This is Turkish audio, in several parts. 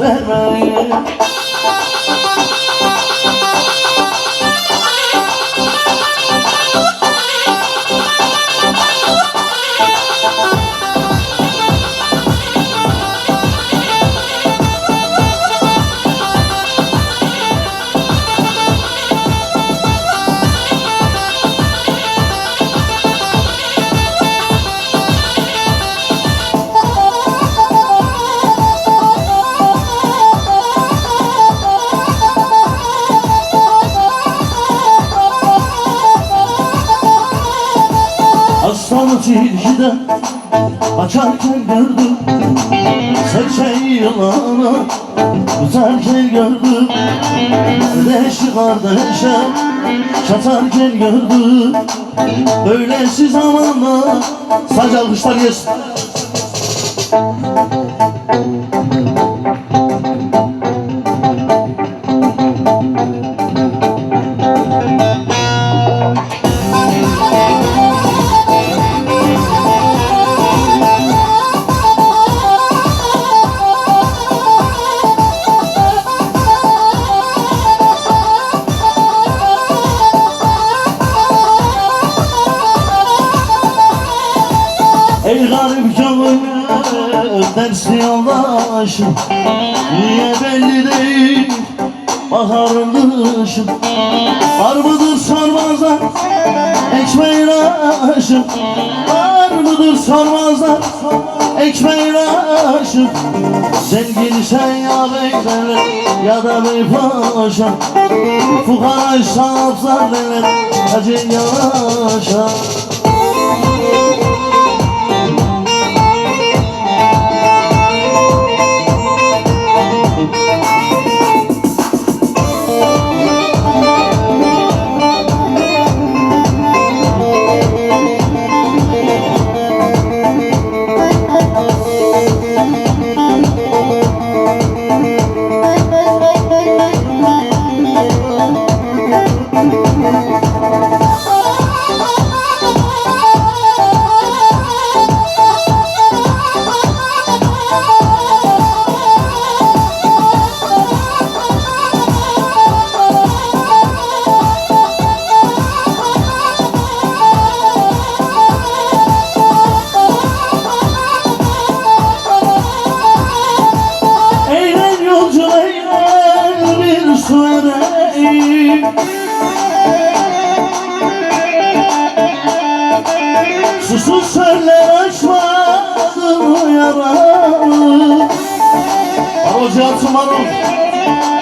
Where are you? Tilkiden Açarken gördüm Serçe yılanı Tutarken gördüm Kardeşi kardeşe Çatarken gördüm Öylesi zamanla Sadece alkışlar yes Ey garip gönlüm dersi yoldaşım Niye belli değil baharın kışın Var mıdır sormazlar ekmeğin aşım Var mıdır sormazlar ekmeğin aşım Zengin sen ya beyler ya da bey paşa Fukara şahaplar derler acı yaşa nosso mano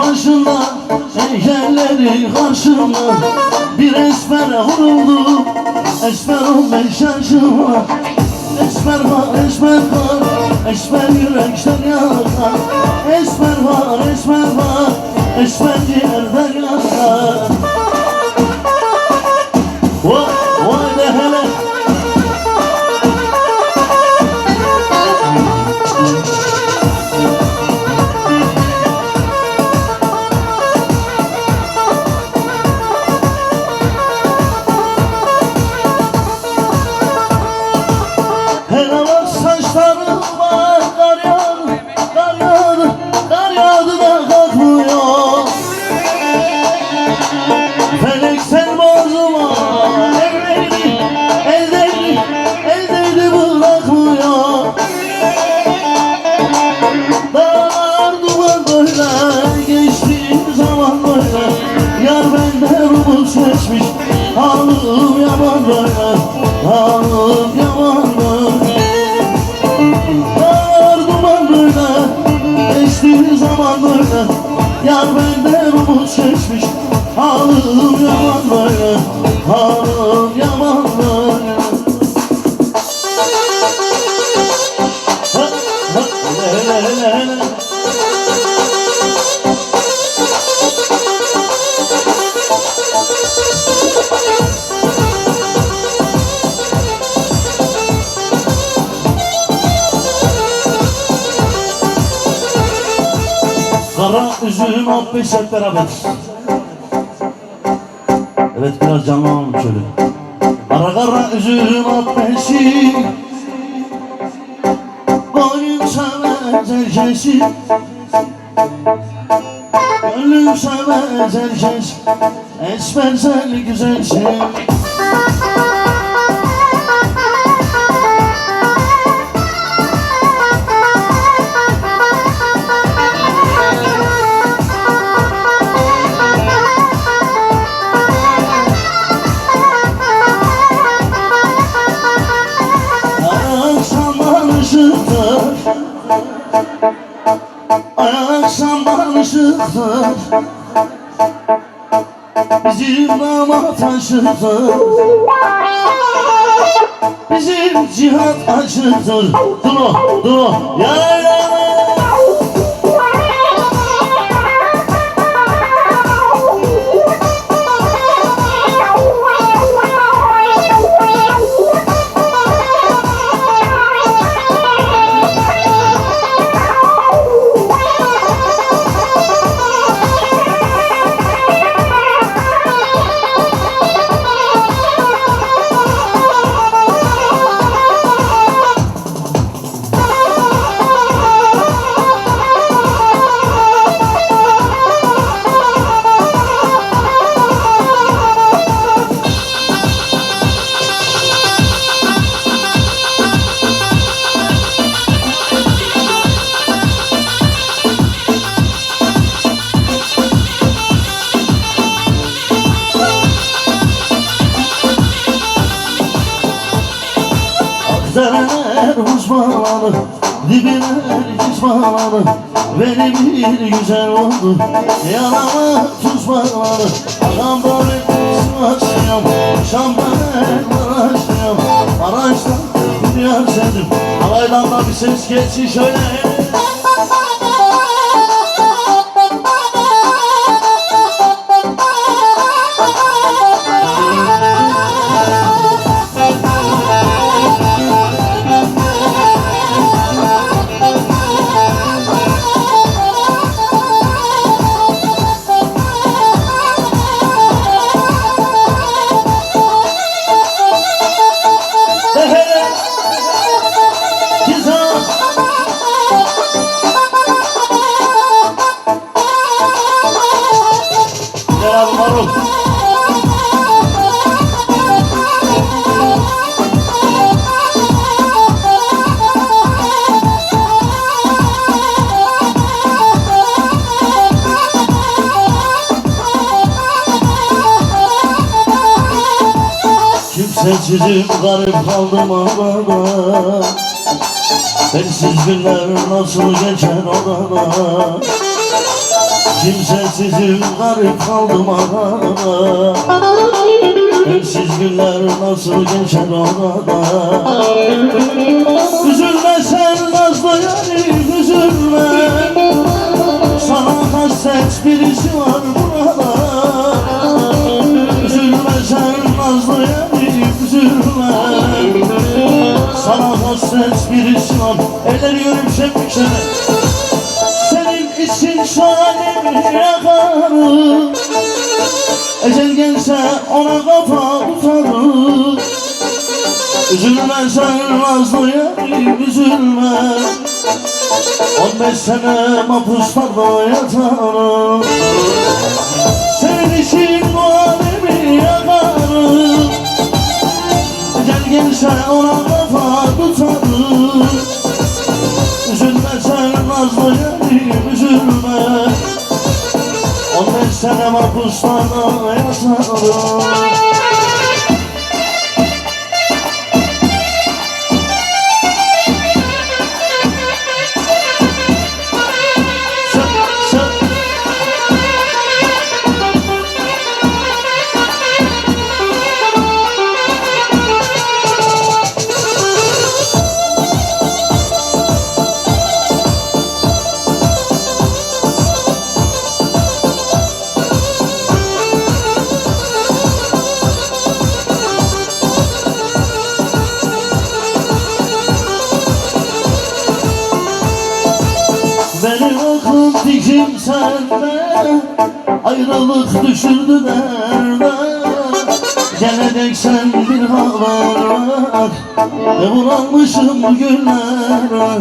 Başında Heykelleri karşımda Bir esmere vuruldum Esmer olmayı şaşıma Esmer var, esmer var Esmer yürekten yakar geçtiği zamanlarda Yar benden umut çekmiş Halim yaman böyle Halim yaman böyle Hele Thank you. Hop beş hep beraber. Evet biraz canlanalım şöyle. Kara kara hop beşi. Boyun sevmez herkesi. Gönlüm sevmez herkes. Esmer sen güzelsin. Bizim damat taşıktır Bizim cihat aşıktır Dur o, dur o. Ya Akdereler uzmanı herkes bağladı Beni bir güzel oldu Yanama tuz bağladı Adam böyle Sivas'ıyım Şam'dan Maraş'ıyım Maraş'tan dünya sevdim Alaydan da bir ses geçsin şöyle Kimsesizim garip kaldım adada Sensiz günler nasıl geçer odada Kimsesizim garip kaldım adada Sensiz günler nasıl geçer odada Üzülme sen nazlı yarim üzülme. Sana hasret birisi var burada Eller yürüm şemşene Senin için alemi yakarım Ecel gelse ona kafa tutarım. Üzülme nazlı yarim üzülme. 15 sene mahpuslarda yatarım. Senin için bu alemi yakarım Gel gelse ona kafa tutarım nazlı yarim üzülme. 15 sene mahpuslarda yatarım Ayrılık düşürdü derde Geleceksen bir haber ver E bulanmışım günler